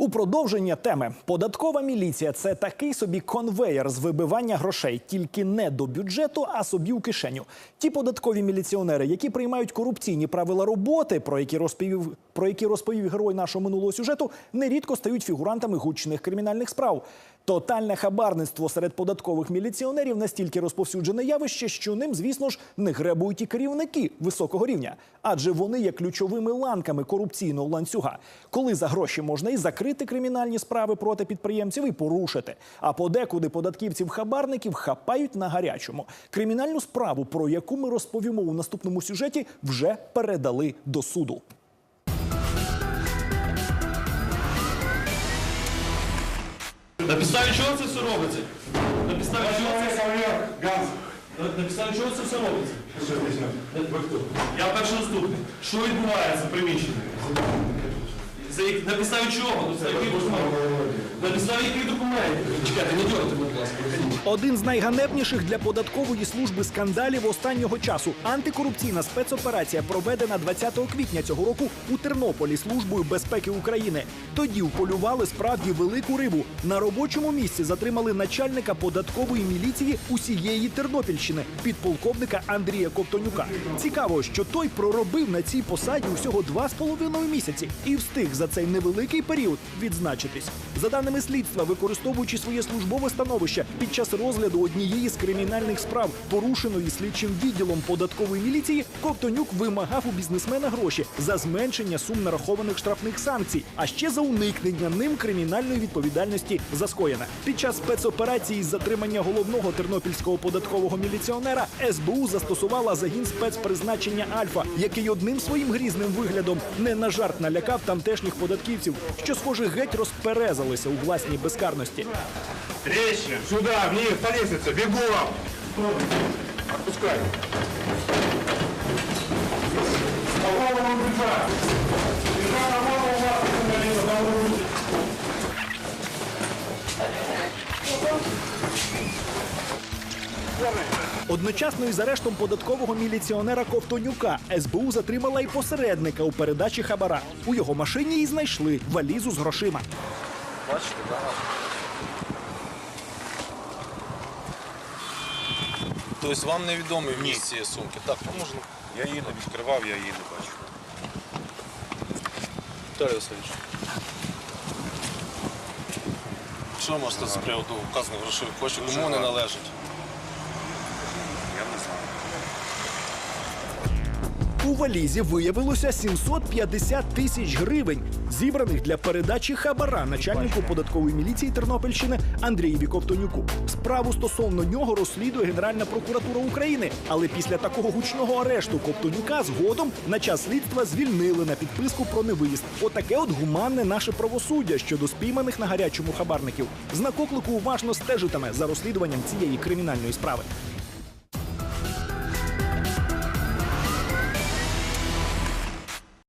У продовження теми податкова міліція це такий собі конвеєр з вибивання грошей, тільки не до бюджету, а собі у кишеню. Ті податкові міліціонери, які приймають корупційні правила роботи, про які розповів про які розповів герой нашого минулого сюжету, нерідко стають фігурантами гучних кримінальних справ. Тотальне хабарництво серед податкових міліціонерів настільки розповсюджене явище, що ним, звісно ж, не гребують і керівники високого рівня, адже вони є ключовими ланками корупційного ланцюга, коли за гроші можна і закрити кримінальні справи проти підприємців, і порушити. А подекуди податківців-хабарників хапають на гарячому. Кримінальну справу, про яку ми розповімо у наступному сюжеті, вже передали до суду. На підставі чого це все робиться? На підставі чого це все Ганс, на підставі чого це все робиться? що? Я перший наступний. Що відбувається в приміщенні? За як- На підставі чого? Документів? На підставі яких документів? Чекайте, не дьорте, будь ласка. Один з найганебніших для податкової служби скандалів останнього часу. Антикорупційна спецоперація проведена 20 квітня цього року у Тернополі службою безпеки України. Тоді вполювали справді велику рибу. На робочому місці затримали начальника податкової міліції усієї Тернопільщини, підполковника Андрія Ковтонюка. Цікаво, що той проробив на цій посаді усього два з половиною місяці і встиг за цей невеликий період відзначитись. За даними слідства, використовуючи своє службове становище під час розгляду однієї з кримінальних справ, порушеної слідчим відділом податкової міліції, Ковтонюк вимагав у бізнесмена гроші за зменшення сум нарахованих штрафних санкцій, а ще за уникнення ним кримінальної відповідальності за скоєне. Під час спецоперації з затримання головного тернопільського податкового міліціонера СБУ застосувала загін спецпризначення Альфа, який одним своїм грізним виглядом не на жарт налякав тамтешніх податківців, що схоже геть розперезалися у власній безкарності. Трещина. Сюда, вниз, по лестнице, бігом! Отпускай. По голову. Бежать Одночасно із арештом податкового міліціонера Ковтонюка СБУ затримала і посередника у передачі хабара. У його машині і знайшли валізу з грошима. Бачите, багато. Тобто вам невідомі вміст цієї сумки? Так, ну можна. Я її не відкривав, я її не бачив. Віталій Васильович. Що ви можете з приводу вказаних грошових коштів? Кому вони належать? У валізі виявилося 750 тисяч гривень, зібраних для передачі хабара начальнику податкової міліції Тернопільщини Андрієві Ковтонюку. Справу стосовно нього розслідує Генеральна прокуратура України. Але після такого гучного арешту Ковтонюка згодом на час слідства звільнили на підписку про невиїзд. Отаке от гуманне наше правосуддя щодо спійманих на гарячому хабарників. Знак оклику уважно стежитиме за розслідуванням цієї кримінальної справи.